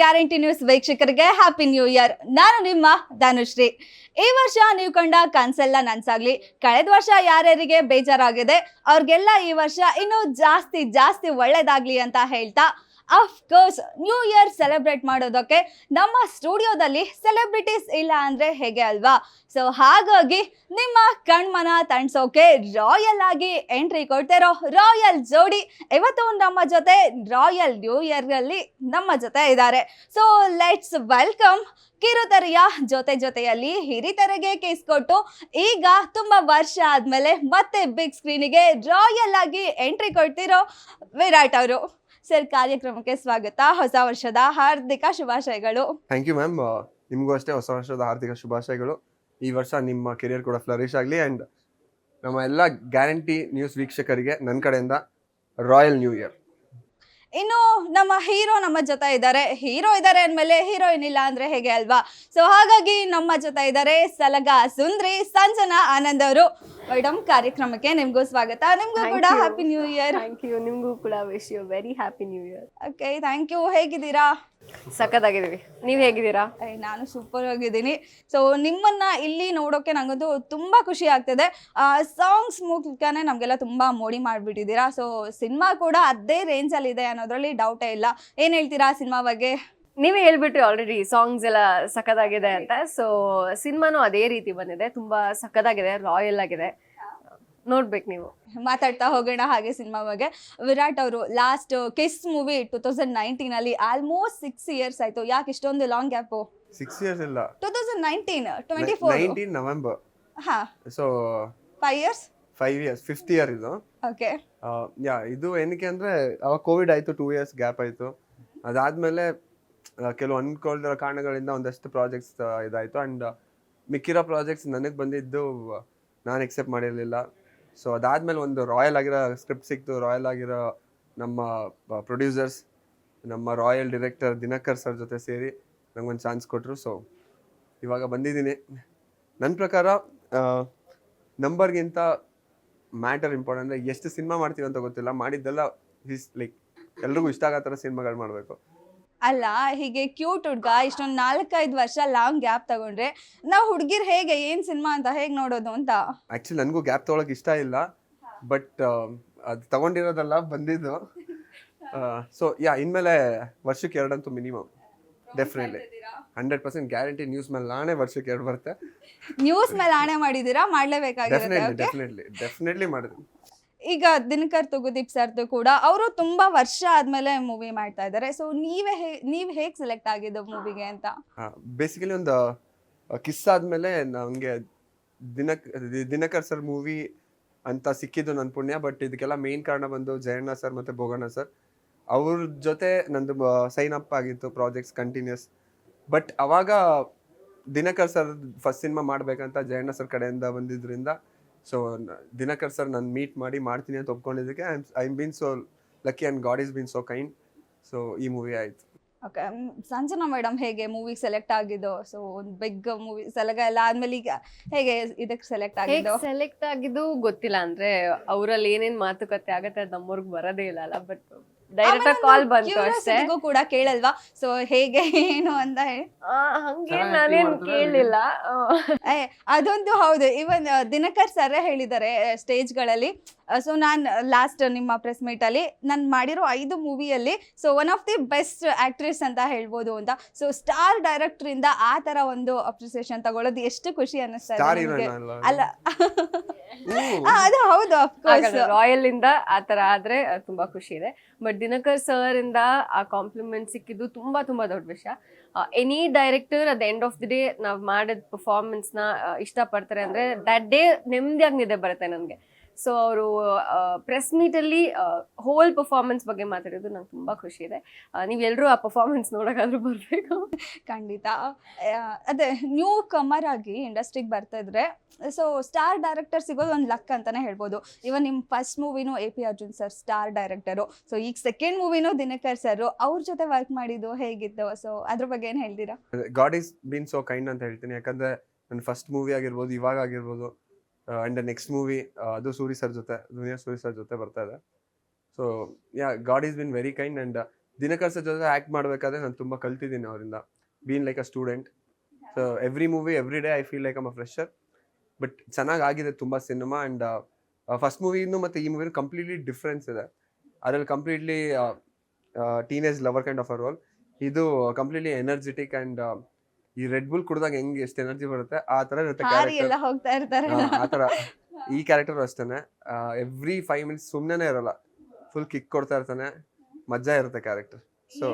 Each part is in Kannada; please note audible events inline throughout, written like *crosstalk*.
ಗ್ಯಾರಂಟಿ ನ್ಯೂಸ್ ವೀಕ್ಷಕರಿಗೆ ಹ್ಯಾಪಿ ನ್ಯೂ ಇಯರ್ ನಾನು ನಿಮ್ಮ ಧನುಶ್ರೀ. ಈ ವರ್ಷ ನೀವು ಕಂಡ ಕನ್ಸೆಲ್ಲ ನನ್ಸಾಗ್ಲಿ. ಕಳೆದ ವರ್ಷ ಯಾರ್ಯಾರಿಗೆ ಬೇಜಾರಾಗಿದೆ, ಅವ್ರಿಗೆಲ್ಲ ಈ ವರ್ಷ ಇನ್ನೂ ಜಾಸ್ತಿ ಜಾಸ್ತಿ ಒಳ್ಳೇದಾಗ್ಲಿ ಅಂತ ಹೇಳ್ತಾ ಅಫ್ಕೋರ್ಸ್ ನ್ಯೂ ಇಯರ್ ಸೆಲೆಬ್ರೇಟ್ ಮಾಡೋದಕ್ಕೆ ನಮ್ಮ ಸ್ಟುಡಿಯೋದಲ್ಲಿ ಸೆಲೆಬ್ರಿಟೀಸ್ ಇಲ್ಲ ಅಂದರೆ ಹೇಗೆ ಅಲ್ವಾ? ಸೊ ಹಾಗಾಗಿ ನಿಮ್ಮ ಕಣ್ಮನ ತಣಿಸೋಕೆ ರಾಯಲ್ ಆಗಿ ಎಂಟ್ರಿ ಕೊಡ್ತಿರೋ ರಾಯಲ್ ಜೋಡಿ ಇವತ್ತು ನಮ್ಮ ಜೊತೆ ರಾಯಲ್ ನ್ಯೂ ಇಯರ್ ಅಲ್ಲಿ ನಮ್ಮ ಜೊತೆ ಇದ್ದಾರೆ. ಸೊ ಲೆಟ್ಸ್ ವೆಲ್ಕಮ್ ಕಿರುತೆರೆಯ ಜೊತೆ ಜೊತೆಯಲ್ಲಿ ಹಿರಿತೆರೆಗೆ ಕೇಸ್ ಕೊಟ್ಟು ಈಗ ತುಂಬಾ ವರ್ಷ ಆದ್ಮೇಲೆ ಮತ್ತೆ ಬಿಗ್ ಸ್ಕ್ರೀನಿಗೆ ರಾಯಲ್ ಆಗಿ ಎಂಟ್ರಿ ಕೊಡ್ತಿರೋ ವಿರಾಟ್ ಅವರು. ಸರ್, ಕಾರ್ಯಕ್ರಮಕ್ಕೆ ಸ್ವಾಗತ. ಹೊಸ ವರ್ಷದ ಹಾರ್ದಿಕ ಶುಭಾಶಯಗಳು. ಥ್ಯಾಂಕ್ ಯು ಮ್ಯಾಮ್ ನಿಮಗೂ ಅಷ್ಟೇ ಹೊಸ ವರ್ಷದ ಹಾರ್ದಿಕ ಶುಭಾಶಯಗಳು. ಈ ವರ್ಷ ನಿಮ್ಮ ಕೆರಿಯರ್ ಕೂಡ ಫ್ಲರಿಶ್ ಆಗಲಿ ಆ್ಯಂಡ್ ನಮ್ಮ ಎಲ್ಲ ಗ್ಯಾರಂಟಿ ನ್ಯೂಸ್ ವೀಕ್ಷಕರಿಗೆ ನನ್ನ ಕಡೆಯಿಂದ ರಾಯಲ್ ನ್ಯೂ ಇಯರ್ ಇನ್ನು ನಮ್ಮ ಹೀರೋ ನಮ್ಮ ಜೊತೆ ಇದ್ದಾರೆ. ಹೀರೋ ಇದ್ದಾರೆ ಅಂದಮೇಲೆ ಹೀರೋಯಿನ್ ಇಲ್ಲ ಅಂದ್ರೆ ಹೇಗೆ ಅಲ್ವಾ? ಸೊ ಹಾಗಾಗಿ ನಮ್ಮ ಜೊತೆ ಇದ್ದಾರೆ ಸಲಗ ಸುಂದ್ರಿ ಸಂಜನಾ ಆನಂದ್ ಅವರು. ಮೇಡಮ್ ಕಾರ್ಯಕ್ರಮಕ್ಕೆ ನಿಮ್ಗೂ ಸ್ವಾಗತ. ನಿಮ್ಗೂ ಕೂಡ happy new year thank you ನಿಮಗೂ ಕೂಡ wish you very happy new year okay thank you ಹೇಗಿದ್ದೀರಾ? ಸಖತ್ತಾಗಿದ್ದೀವಿ. ನೀವು ಹೇಗಿದ್ದೀರಾ? ನಾನು ಸೂಪರ್ ಆಗಿದ್ದೀನಿ. ಸೊ ನಿಮ್ಮನ್ನ ಇಲ್ಲಿ ನೋಡೋಕೆ ನಂಗಂತೂ ತುಂಬಾ ಖುಷಿ ಆಗ್ತಿದೆ. ಸಾಂಗ್ಸ್ ಮೂಲಕನೇ ನಮಗೆಲ್ಲ ತುಂಬಾ ಮೋಡಿ ಮಾಡಿಬಿಟ್ಟಿದ್ದೀರಾ. ಸೊ ಸಿನಿಮಾ ಕೂಡ ಅದೇ ರೇಂಜಲ್ಲಿ ಇದೆ ಅನ್ನೋದ್ರಲ್ಲಿ ಡೌಟೇ ಇಲ್ಲ. ಏನು ಹೇಳ್ತೀರಾ ಸಿನಿಮಾ ಬಗ್ಗೆ? ನೀವೇ ಹೇಳ್ಬಿಟ್ರಿ ಆಲ್ರೆಡಿ ಸಾಂಗ್ಸ್ ಎಲ್ಲ ಸಖತ್ತಾಗಿದೆ ಅಂತ. ಸೊ ಸಿನಿಮಾನು ಅದೇ ರೀತಿ ಬಂದಿದೆ. ತುಂಬಾ ಸಖತ್ತಾಗಿದೆ ರಾಯಲ್ ಆಗಿದೆ. ನೋಡ್ಬೇಕು ನೀವು. ಮಾತಾಡ್ತಾ ಹೋಗೋಣ ಹಾಗೆ ಸಿನಿಮಾ ಬಗ್ಗೆ ವಿರಾಟ್ ಅವರು last kiss movie two thousand ನೈನ್ಟೀನಲ್ಲಿ almost six years ಆಯ್ತು. ಯಾಕೆ ಇಷ್ಟೊಂದು ಲಾಂಗ್ ಗ್ಯಾಪ್ ಸಿಕ್ಸ್ ಇಯರ್ಸ್ ಇಲ್ಲ. Two thousand nineteen twenty four nineteen November ಹಾ. So five years five years fifth year ಇದು. ಓಕೆ ಯಾ ಇದು ಏನಕ್ಕೆ ಅಂದರೆ ಅವಾಗ ಕೋವಿಡ್ ಆಯಿತು ಟೂ ಇಯರ್ಸ್ ಗ್ಯಾಪ್ ಆಯಿತು. ಅದಾದಮೇಲೆ ಕೆಲವು ಅನ್ಕೊಳ್ದಿರೋ ಕಾರಣಗಳಿಂದ ಒಂದಷ್ಟು ಪ್ರಾಜೆಕ್ಟ್ಸ್ ಇದಾಯಿತು. ಆ್ಯಂಡ್ ಮಿಕ್ಕಿರೋ ಪ್ರಾಜೆಕ್ಟ್ಸ್ ನನಗೆ ಬಂದಿದ್ದು ನಾನು ಎಕ್ಸೆಪ್ಟ್ ಮಾಡಿರಲಿಲ್ಲ. ಸೊ ಅದಾದಮೇಲೆ ಒಂದು ರಾಯಲ್ ಆಗಿರೋ ಸ್ಕ್ರಿಪ್ಟ್ ಸಿಕ್ತು ರಾಯಲ್ ಆಗಿರೋ ನಮ್ಮ ಪ್ರೊಡ್ಯೂಸರ್ಸ್ ನಮ್ಮ ರಾಯಲ್ ಡಿರೆಕ್ಟರ್ ದಿನಕರ್ ಸರ್ ಜೊತೆ ಸೇರಿ ನಂಗೊಂದು ಚಾನ್ಸ್ ಕೊಟ್ಟರು ಸೊ ಇವಾಗ ಬಂದಿದ್ದೀನಿ. ನನ್ನ ಪ್ರಕಾರ ನಂಬರ್ಗಿಂತ ಮ್ಯಾಟರ್ ಇಂಪಾರ್ಟೆಂಟ್ ಅಂದರೆ ಎಷ್ಟು ಸಿನಿಮಾ ಮಾಡ್ತೀವಿ ಅಂತ ಗೊತ್ತಿಲ್ಲ. ಮಾಡಿದ್ದೆಲ್ಲ ಹಿಸ್ ಲೈಕ್ ಎಲ್ರಿಗೂ ಇಷ್ಟ ಆಗೋ ಥರ ಸಿನಿಮಾಗಳು ಮಾಡಬೇಕು. ಅಲ್ಲ ಹೀಗೆ ಕ್ಯೂಟ್ ಹುಡ್ಗ ಇಷ್ಟೊಂದು ನಾಲ್ಕೈದು ವರ್ಷ ಲಾಂಗ್ ಗ್ಯಾಪ್ ತಗೊಂಡ್ರೆ ನಾವು ಹುಡುಗಿರ್ ಹೇಗೆ ಏನ್ ಸಿನಿಮಾ ಅಂತ ಹೇಗ್ ನೋಡೋದು ಅಂತ? ಆಕ್ಚುಲಿ ನನಗೂ ಗ್ಯಾಪ್ ತಗೊಳಕ್ ಇಷ್ಟ ಇಲ್ಲ ಬಟ್ ಅದು ತಗೊಂಡಿರೋದಲ್ಲ ಬಂದಿದ್ದು. ಸೊ ಯಾ ಇನ್ಮೇಲೆ ವರ್ಷಕ್ಕೆ ಎರಡಂತೂ minimum definitely hundred percent guarantee news ಮೇಲೆ ನಾನೇ ವರ್ಷಕ್ಕೆ ಎರಡು ಬರುತ್ತೆ. ನ್ಯೂಸ್ ಮೇಲೆ ಆಣೆ ಮಾಡಿದೀರಾ ಮಾಡ್ಲೇಬೇಕಾಗಿರುತ್ತೆ ಡೆಫಿನೆಟ್ಲಿ ಡೆಫಿನೆಟ್ಲಿ ಡೆಫಿನೆಟ್ಲಿ ಮಾಡಿದ್ವಿ ಈಗ ದಿನಕರ್ ತುಗುದೀಪ್ ಸರ್ದು ಕೂಡ ಅವರು ತುಂಬಾ ವರ್ಷ ಆದ್ಮೇಲೆ ಮೂವಿ ಮಾಡ್ತಾ ಇದ್ದಾರೆ. ಸೊ ನೀವೇ ಹೇ, ನೀವ್ ಹೇಗ್ ಸೆಲೆಕ್ಟ್ ಆಗಿದ್ದು ಮೂವಿಗೆ ಅಂತ? ಬೇಸಿಕಲಿ ಒಂದು ಕಿಸ್ ಆದ್ಮೇಲೆ ನನಗೆ ದಿನಕ್ ದಿನಕರ್ ಸರ್ ಮೂವಿ ಅಂತ ಸಿಕ್ಕಿದ್ದು ನನ್ನ ಪುಣ್ಯ ಬಟ್ ಇದಕ್ಕೆಲ್ಲ ಮೇನ್ ಕಾರಣ ಬಂದು ಜಯಣ್ಣ ಸರ್ ಮತ್ತೆ ಭೋಗಣ್ಣ ಸರ್ ಅವ್ರ ಜೊತೆ ನಂದು ಸೈನ್ ಅಪ್ ಆಗಿತ್ತು ಪ್ರಾಜೆಕ್ಟ್ಸ್ ಕಂಟಿನ್ಯೂಸ್ ಬಟ್ ಅವಾಗ ದಿನಕರ್ ಸರ್ ಫಸ್ಟ್ ಸಿನಿಮಾ ಮಾಡ್ಬೇಕಂತ ಜಯಣ್ಣ ಸರ್ ಕಡೆಯಿಂದ ಬಂದಿದ್ರಿಂದ ಸೊ ದಿನಕರ್ ಸರ್ ನಾನು ಮೀಟ್ ಮಾಡಿ ಮಾಡ್ತೀನಿ ಅಂತ ಒಪ್ಕೊಂಡಿದ್ದಕ್ಕೆ I I been so lucky and God is been so kind so ಈ ಮೂವಿ ಆಯಿತು. ಓಕೆ ಸಂಜನಾ ಮೇಡಮ್ ಹೇಗೆ ಮೂವಿ ಸೆಲೆಕ್ಟ್ ಆಗಿದ್ದು ಸೊ ಒಂದು ಬಿಗ್ ಮೂವಿ ಸಲಗ ಎಲ್ಲ ಆದ್ಮೇಲೆ ಈಗ ಹೇಗೆ ಇದಕ್ಕೆ ಸೆಲೆಕ್ಟ್ ಆಗಿದ್ದು? ಸೆಲೆಕ್ಟ್ ಆಗಿದ್ದು ಗೊತ್ತಿಲ್ಲ ಅಂದ್ರೆ ಅವರಲ್ಲಿ ಏನೇನು ಮಾತುಕತೆ ಆಗತ್ತೆ ಅದು ನಮ್ಮವ್ರಿಗೆ ಬರೋದೇ ಇಲ್ಲ ಅಲ್ಲ ಬಟ್ ಡೈರೆಕ್ಟ್ ಕಾಲ್ ಬಂತು ಅಷ್ಟೇ curiosity-ಗೂ ಕೂಡ ಕೇಳಲ್ವಾ? ಸೊ ಹೇಗೆ ಏನು ಅಂತ ಹೇಳಿ. ಆ, ಹಂಗೇನ್ ನಾನೇನ್ ಕೇಳಲಿಲ್ಲ ಏ, ಅದೊಂದು ಹೌದು. ಇವನ್ ದಿನಕರ್ ಸರ್ ಹೇಳಿದ್ದಾರೆ ಸ್ಟೇಜ್ಗಳಲ್ಲಿ ಸೊ ನಾನು ಲಾಸ್ಟ್ ನಿಮ್ಮ ಪ್ರೆಸ್ ಮೀಟ್ ಅಲ್ಲಿ ನಾನು ಮಾಡಿರೋ ಐದು ಮೂವಿಯಲ್ಲಿ so one of the best actress ಅಂತ ಹೇಳ್ಬೋದು ಅಂತ. ಸೊ ಸ್ಟಾರ್ ಡೈರೆಕ್ಟರ್ ಇಂದ ಆ ತರ ಒಂದು ಅಪ್ರಿಸಿಯೇಷನ್ ತಗೊಳ್ಳೋದು ಎಷ್ಟು ಖುಷಿ ಅನ್ನಿಸ್ತಾ ಸ್ಟಾರ್ ಇದೆ ನಿಮ್ಗೆ? ಹೀರೋಯಿನ್ ಅಲ್ಲ. *laughs* ಆ, ಅದು ಹೌದು ಅಫ್ಕೋರ್ಸ್ ರಾಯಲ್ ಇಂದ ಆ ತರ ಆದ್ರೆ ತುಂಬಾ ಖುಷಿ ಇದೆ. ಬಟ್ ದಿನಕರ್ ಸರ್ ಇಂದ ಆ ಕಾಂಪ್ಲಿಮೆಂಟ್ ಸಿಕ್ಕಿದ್ದು ತುಂಬಾ ತುಂಬಾ ದೊಡ್ಡ ವಿಷಯ. Any director at end of the day ನಾವು ಮಾಡಿದ ಪರ್ಫಾರ್ಮೆನ್ಸ್ನ ಅಹ್, ಇಷ್ಟಪಡ್ತಾರೆ ಅಂದ್ರೆ ದಟ್ ಡೇ ನೆಮ್ಮದಿಯಾಗಿ ನಿದ್ದೆ ಬರುತ್ತೆ ನನಗೆ. ಸೊ ಅವರು ಪ್ರೆಸ್ ಮೀಟ್ ಅಲ್ಲಿ ಹೋಲ್ ಪರ್ಫಾರ್ಮೆನ್ಸ್ ಬಗ್ಗೆ ಮಾತಾಡೋದು ನಂಗೆ ತುಂಬಾ ಖುಷಿ ಇದೆ. ನೀವೆಲ್ಲರೂ ಆ ಪರ್ಫಾರ್ಮೆನ್ಸ್ ನೋಡೋಕ್ಕಾದ್ರೂ ಬರ್ಬೇಕು. ಖಂಡಿತ. ಅದೇ ನ್ಯೂ ಕಮರ್ ಆಗಿ ಇಂಡಸ್ಟ್ರಿಗೆ ಬರ್ತಾ ಇದ್ರೆ ಸೊ ಸ್ಟಾರ್ ಡೈರೆಕ್ಟರ್ ಸಿಗೋದು ಒಂದು ಲಕ್ ಅಂತಾನೆ ಹೇಳ್ಬೋದು. ಇವನ್ ನಿಮ್ಮ first ಮೂವಿನೂ A P Arjun sir star director so ಈಗ ಸೆಕೆಂಡ್ ಮೂವಿನೂ ದಿನಕರ್ ಸರ್ ಅವ್ರ ಜೊತೆ ವರ್ಕ್ ಮಾಡಿದ್ದು ಹೇಗಿತ್ತು? ಸೊ ಅದ್ರ ಬಗ್ಗೆ ಏನು ಹೇಳ್ತೀರಾ? God is been so kind ಅಂತ ಹೇಳ್ತೀನಿ. ಯಾಕಂದ್ರೆ ನನ್ನ ಫಸ್ಟ್ ಮೂವಿ ಆಗಿರ್ಬೋದು ಇವಾಗ ಆಗಿರ್ಬೋದು ಅಂಡ್ ನೆಕ್ಸ್ಟ್ ಮೂವಿ ಅದು ಸೂರಿ ಸರ್ ಜೊತೆ, ದುನಿಯಾ ಸೂರಿ ಸರ್ ಜೊತೆ ಬರ್ತಾ ಇದೆ. So yeah God is been very kind and Dinakar sir ಜೊತೆ ಆ್ಯಕ್ಟ್ ಮಾಡಬೇಕಾದ್ರೆ ನಾನು ತುಂಬ ಕಲ್ತಿದ್ದೀನಿ ಅವರಿಂದ. Been like a student so every movie every day I feel like um a fresher but ಚೆನ್ನಾಗಿ ಆಗಿದೆ ತುಂಬ ಸಿನಿಮಾ ಆ್ಯಂಡ್ ಫಸ್ಟ್ ಮೂವಿನೂ ಮತ್ತು ಈ ಮೂವಿನೂ ಕಂಪ್ಲೀಟ್ಲಿ ಡಿಫ್ರೆನ್ಸ್ ಇದೆ. ಅದರಲ್ಲಿ completely teenage lover kind of a role ಇದು ಕಂಪ್ಲೀಟ್ಲಿ ಎನರ್ಜೆಟಿಕ್ ಆ್ಯಂಡ್ ಈ ರೆಡ್ ಬುಲ್ ಕುಡ್ದಾಗ ಹೆಂಗ್ ಎಷ್ಟು ಎನರ್ಜಿ ಬರುತ್ತೆ? ಆ ತರ ಇರುತ್ತೆ ಹಾರಿ ಕ್ಯಾರೆಕ್ಟರ್ ಎಲ್ಲ ಹೋಗ್ತಾ ಇರ್ತಾರೆ. ಆ ತರ ಈ ಕ್ಯಾರೆಕ್ಟರ್ ಅಷ್ಟೇನೆ. ಎವ್ರಿ ಫೈವ್ ಮಿನಿಟ್ಸ್ ಸುಮ್ಮನೆ ಇರಲ್ಲ. ಫುಲ್ ಕಿಕ್ ಕೊಡ್ತಾ ಇರ್ತಾನೆ. ಮಜಾ ಇರುತ್ತೆ ಕ್ಯಾರೆಕ್ಟರ್ ಸೊ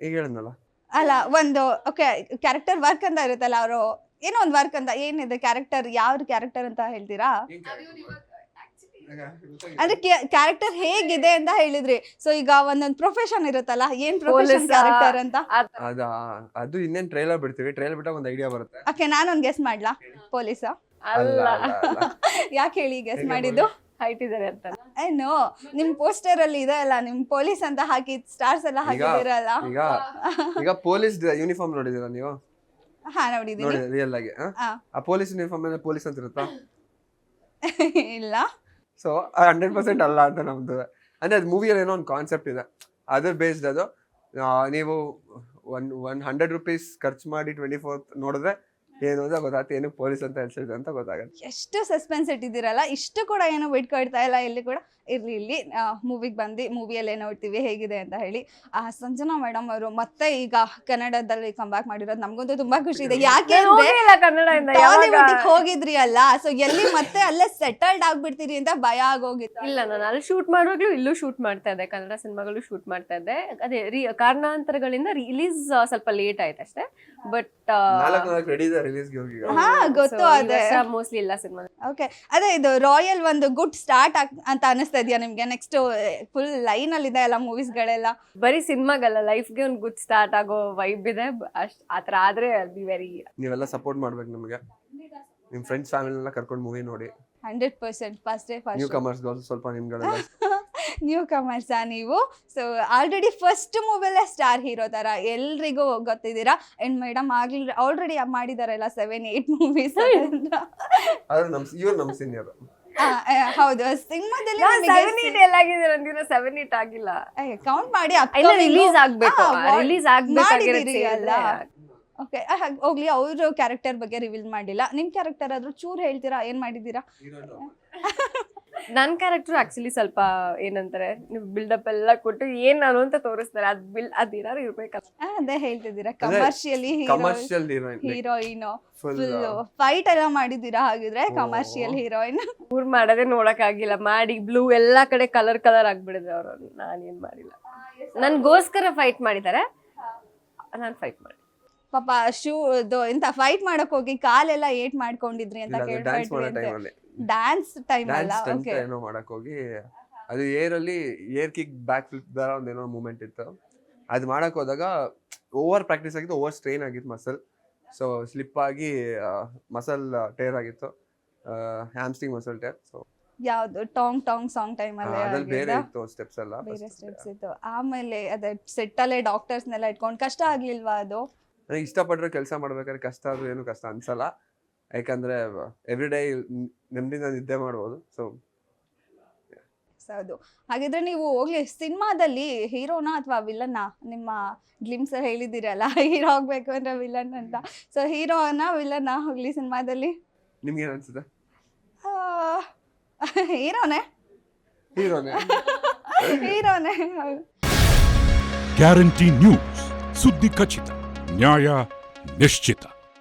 ಈಗ ಹೇಳಿದ್ನಲ್ಲ? ಅಲ್ಲ ಒಂದು ಓಕೆ ಕ್ಯಾರೆಕ್ಟರ್ ವರ್ಕ್ ಅಂತ ಇರುತ್ತಲ್ಲ ಅವರು. ಏನೋ ಒಂದು ವರ್ಕ್ ಅಂತ. ಏನಿದೆ ಕ್ಯಾರೆಕ್ಟರ್ ಯಾವ ಕ್ಯಾರೆಕ್ಟರ್ ಅಂತ ಹೇಳ್ತೀರಾ? ಅಂದ್ರೆ ಕ್ಯಾರೆಕ್ಟರ್ ಹೇಗಿದೆ ಅಂತ ಹೇಳಿದ್ರಿ. ಸೊ ಈಗ ಒಂದೊಂದು ಪ್ರೊಫೆಷನ್ ಇರುತ್ತಲ್ಲ ಏನ್ ಪ್ರೊಫೆಷನ್ ಕ್ಯಾರೆಕ್ಟರ್ ಅಂತ? ಅದ ಅದು ಇನ್ನೇನ್ ಟ್ರೈಲರ್ ಬಿಡ್ತೀವಿ. ಟ್ರೈಲರ್ ಬಿಟ್ಟಾಗ ಒಂದು ಐಡಿಯಾ ಬರುತ್ತೆ. ಓಕೆ ನಾನೊಂದು ಗೆಸ್ ಮಾಡ್ಲಾ? ಪೊಲೀಸ? ಅಲ್ಲ. *laughs* ಯಾಕೆ ಹೇಳಿ ಗೆಸ್ ಮಾಡಿದ್ದು? ಹೈಟ್ ಇದಾರೆ ಅಂತ. ಏನು ನಿಮ್ ಪೋಸ್ಟರ್ ಅಲ್ಲಿ ಇದೆ ಅಲ್ಲ ನಿಮ್ ಪೊಲೀಸ್ ಅಂತ ಹಾಕಿ ಸ್ಟಾರ್ಸ್ ಎಲ್ಲ ಹಾಕಿದಿರಲ್ಲ ಈಗ ಈಗ ಪೊಲೀಸ್ ಯೂನಿಫಾರ್ಮ್ ನೋಡಿದೀರಾ ನೀವು? ಹಾ ನೋಡಿದೀನಿ. ರಿಯಲ್ ಆಗಿ. ಆ ಪೊಲೀಸ್ ಯೂನಿಫಾರ್ಮ್ ಮೇಲೆ ಪೊಲೀಸ್ ಅಂತ ಇರುತ್ತಾ? *laughs* ಇಲ್ಲ. ಸೊ ಹಂಡ್ರೆಡ್ ಪರ್ಸೆಂಟ್ ಅಲ್ಲ ಅಂತ ನಮ್ದು. ಅಂದ್ರೆ ಅದು ಮೂವಿಯಲ್ಲಿ ಏನೋ ಒಂದು ಕಾನ್ಸೆಪ್ಟ್ ಇದೆ. ಅದ್ರ ಬೇಸ್ಡ್ ಅದು ನೀವು ಒನ್ ಒನ್ ಹಂಡ್ರೆಡ್ ರುಪೀಸ್ ಖರ್ಚು ಮಾಡಿ ಟ್ವೆಂಟಿ ಫೋರ್ತ್ ನೋಡಿದ್ರೆ ಏನು ಅಂತ ಗೊತ್ತಾಗ್ತದೆ. ಏನು ಪೊಲೀಸ್ ಅಂತ ಹೇಳ್ಸಿದ್ರೆ ಅಂತ ಗೊತ್ತಾಗತ್ತೆ. ಎಷ್ಟು ಸಸ್ಪೆನ್ಸ್ ಇಟ್ಟಿದ್ದೀರಲ್ಲ ಇಷ್ಟು ಕೂಡ ಏನು ಬಿಟ್ಕೊಳ್ತಾ ಇಲ್ಲ ಇಲ್ಲಿ ಕೂಡ ಇರ್ಲಿ ಇಲ್ಲಿ ಮೂವಿಗೆ ಬಂದು ಮೂವಿಯಲ್ಲಿ ನೋಡ್ತೀವಿ ಹೇಗಿದೆ ಅಂತ ಹೇಳಿ. ಆ, ಸಂಜನಾ ಮೇಡಮ್ ಅವರು ಮತ್ತೆ ಈಗ ಕನ್ನಡದಲ್ಲಿ ಕಂಬ್ಯಾಕ್ ಮಾಡಿರೋದು ನಮಗಂತೂ ತುಂಬಾ ಖುಷಿ ಇದೆ. ಯಾಕೆ ಟಾಲಿವುಡ್ ಹೋಗಿದ್ರಿ ಅಲ್ಲ ಸೊ ಎಲ್ಲಿ ಮತ್ತೆ ಅಲ್ಲೇ ಸೆಟಲ್ಡ್ ಆಗ್ಬಿಡ್ತೀರಿ ಅಂತ ಭಯ ಆಗೋಗಿತ್ತು. ಇಲ್ಲ ನಾನು ಅಲ್ಲಿ ಶೂಟ್ ಮಾಡುವಾಗ್ಲೂ ಇಲ್ಲೂ ಶೂಟ್ ಮಾಡ್ತಾ ಇದ್ದೆ. ಕನ್ನಡ ಸಿನಿಮಾಗಳು ಶೂಟ್ ಮಾಡ್ತಾ ಇದ್ದೆ. ಅದೇ ರೀ ಕಾರಣಾಂತರಗಳಿಂದ ರಿಲೀಸ್ ಸ್ವಲ್ಪ ಲೇಟ್ ಆಯ್ತು ಅಷ್ಟೇ ಬಟ್ ರಿಲೀಸ್ಗೆ ಹೋಗಿ ಹಾ ಗೊತ್ತು ಅದೇ. ಮೋಸ್ಟ್ಲಿ ಇಲ್ಲ ಸಿನಿಮಾ ಓಕೆ ಅದೇ ಇದು ರಾಯಲ್ ಒಂದು ಗುಡ್ ಸ್ಟಾರ್ಟ್ ಅಂತ ಅನಿಸ್ತಾ ಇದೆಯಾ ನಿಮ್ಗೆ? ನೆಕ್ಸ್ಟ್ ಫುಲ್ ಲೈನ್ ಅಲ್ಲಿ ಇದೆ ಎಲ್ಲ ಮೂವೀಸ್ ಗಳೆಲ್ಲ. ಬರೀ ಸಿನಿಮಾಗಲ್ಲ ಲೈಫ್ಗೆ ಒಂದು ಗುಡ್ ಸ್ಟಾರ್ಟ್ ಆಗೋ ವೈಬ್ ಇದೆ. ಅಷ್ಟ್ ಆತರ ಆದ್ರೆ ಬಿ ವೆರಿ ನೀವೆಲ್ಲ ಸಪೋರ್ಟ್ ಮಾಡ್ಬೇಕು ನಮಗೆ. ನಿಮ್ ಫ್ರೆಂಡ್ಸ್ ಫ್ಯಾಮಿಲಿನೆಲ್ಲ ಕರ್ಕೊಂಡು ಮೂವಿ ನೋಡಿ. Hundred percent first day newcomers comers ಸ್ವಲ್ಪ ನಿಮ್ಗಳೆಲ್ಲ *laughs* ನ್ಯೂ ಕಮರ್ಸಾ ನೀವು. ಸೊ ಆಲ್ರೆಡಿ ಫಸ್ಟ್ ಮೂವಿಯಲ್ಲೇ ಸ್ಟಾರ್ ಹೀರೋ ಥರ ಎಲ್ರಿಗೂ ಗೊತ್ತಿದ್ದೀರಾ? ಅಂಡ್ ಮೇಡಮ್ ಆಗ್ಲಿ ಆಲ್ರೆಡಿ ಮಾಡಿದಾರಲ್ಲ ಸೆವೆನ್ ಏಟ್ ಮೂವೀಸ್ ನಮ್ಮ ಹೌದು. ಸಿನಿಮಾದಲ್ಲಿ ಸೆವೆನ್ ಏಟ್ ಎಲ್ಲ ಆಗಿದೆ ನಂದಿನ ಸೆವೆನ್ ಏಟ್ ಆಗಿಲ್ಲ. ಕೌಂಟ್ ಮಾಡಿ ರಿಲೀಸ್ ಆಗ್ಬೇಕು. ರಿಲೀಸ್ ಅಲ್ಲ? ಓಕೆ ಹೋಗ್ಲಿ ಅವ್ರ ಕ್ಯಾರೆಕ್ಟರ್ ಬಗ್ಗೆ ರಿವೀಲ್ ಮಾಡಿಲ್ಲ. ನಿಮ್ ಕ್ಯಾರೆಕ್ಟರ್ ಆದ್ರೂ ಚೂರ್ ಹೇಳ್ತೀರಾ? ಏನ್ ಮಾಡಿದ್ದೀರಾ? *laughs* ನನ್ ಕ್ಯಾರೆಕ್ಟರ್ ಆಕ್ಚುಲಿ ಸ್ವಲ್ಪ ಏನಂತಾರೆ ನೀವು ಬಿಲ್ಡಪ್ ಎಲ್ಲ ಕೊಟ್ಟು ಏನ್ ನಾನು ಅಂತ ತೋರಿಸ್ತಾರೆ ಅದ್ ಬಿಲ್ ಅದ್ ಏನಾರು ಇರ್ಬೇಕಲ್ಲ. ಅದೇ ಹೇಳ್ತಿದ್ದೀರಾ commercially hero commercial heroine full fight ಎಲ್ಲ ಮಾಡಿದ್ದೀರಾ ಹಾಗಿದ್ರೆ ಕಮರ್ಷಿಯಲ್ ಹೀರೋಯಿನ್ ಊರ್ ಮಾಡೋದೇ ನೋಡಕ್ ಆಗಿಲ್ಲ ಮಾಡಿ ಬ್ಲೂ ಎಲ್ಲಾ ಕಡೆ ಕಲರ್ ಕಲರ್ ಆಗ್ಬಿಡಿದ್ರೆ ಅವರು. ನಾನೇನ್ ಮಾಡಿಲ್ಲ. ನನ್ಗೋಸ್ಕರ ಫೈಟ್ ಮಾಡಿದ್ದಾರೆ ನಾನ್ ಫೈಟ್ ಮಾಡಿ. ಪಾಪ ಶೂ ಇದು ಎಂತ ಫೈಟ್ ಮಾಡಕ್ ಹೋಗಿ ಕಾಲೆಲ್ಲ ಏಟ್ ಮಾಡ್ಕೊಂಡಿದ್ರಿ ಅಂತ ಕೇಳ್ತಾ ಡ್ಯಾನ್ಸ್ ಟೈಮ್ ಅಲ್ಲ? ಡ್ಯಾನ್ಸ್ ಓಕೆ ಏನೋ ಮಾಡಕ್ ಹೋಗಿ ಅದು ಏರ್ ಅಲ್ಲಿ ಏರ್ ಕಿಕ್ ಬ್ಯಾಕ್ ಫ್ಲಿಪ್ ತರ ಏನೋ ಮೂಮೆಂಟ್ ಇತ್ತು. ಅದು ಮಾಡಕ್ ಹೋದಾಗ ಓವರ್ ಪ್ರಾಕ್ಟೀಸ್ ಆಗಿತ್ತು ಓವರ್ ಸ್ಟ್ರೈನ್ ಆಗಿತ್ತು ಮಸಲ್ ಸೊ ಸ್ಲಿಪ್ ಆಗಿ ಮಸಲ್ ಟೇರ್ ಆಗಿತ್ತು. ಹ್ಯಾಮ್ಸ್ಟಿಂಗ್ ಮಸಲ್ ಟೇರ್ ಸೊ ಯಾವ್ದು? ಟಾಂಗ್ ಟಾಂಗ್ ಸಾಂಗ್ ಟೈಮ್ ಅಲ್ಲಿ ಬೇರೆ? ಇತ್ತು ಸ್ಟೆಪ್ಸ್ ಎಲ್ಲ ಬೇರೆ ಸ್ಟೆಪ್ಸ್ ಇತ್ತು. ಆಮೇಲೆ ಅದೇ ಸೆಟ್ ಅಲ್ಲೇ ಡಾಕ್ಟರ್ಸ್ನೆಲ್ಲ ಇಟ್ಕೊಂಡು ಕಷ್ಟ ಆಗ್ಲಿಲ್ವಾ ಅದು? ನನಗೆ ಇಷ್ಟಪಟ್ಟರೆ ಕೆಲಸ ಮಾಡ್ಬೇಕಾದ್ರೆ ಕಷ್ಟ ಆದ್ರೂ ಏನು ಕಷ್ಟ ಅನ್ಸಲ್ಲ. ಯಾಕಂದ್ರೆ ಎವ್ರಿ ಡೇ ನೆಮ್ಮದಿನ ನಿದ್ದೆ ಮಾಡ್ಬೋದು ಸೊ ಹೌದು ಹಾಗಿದ್ರೆ ನೀವು ಹೋಗ್ಲಿ ಸಿನಿಮಾದಲ್ಲಿ ಹೀರೋನ ಅಥವಾ ವಿಲನ್ನ ನಿಮ್ಮ ಗ್ಲಿಮ್ಸ್ ಹೇಳಿದಿರಲ್ಲ ಹೀರೋ ಆಗ್ಬೇಕು ಅಂದ್ರೆ ವಿಲನ್ ಅಂತ. ಸೊ ಹೀರೋನ ವಿಲನ್ನ ಹೋಗ್ಲಿ ಸಿನಿಮಾದಲ್ಲಿ. ನಿಮ್ಗೆ ಏನ್ ಅನ್ಸುತ್ತೆ? ಹೀರೋನೇ. ಹೀರೋನೇ. ಹೀರೋನೇ ಗ್ಯಾರಂಟಿ ನ್ಯೂಸ್ ಸುದ್ದಿ ಖಚಿತ ನ್ಯಾಯ ನಿಶ್ಚಿತ.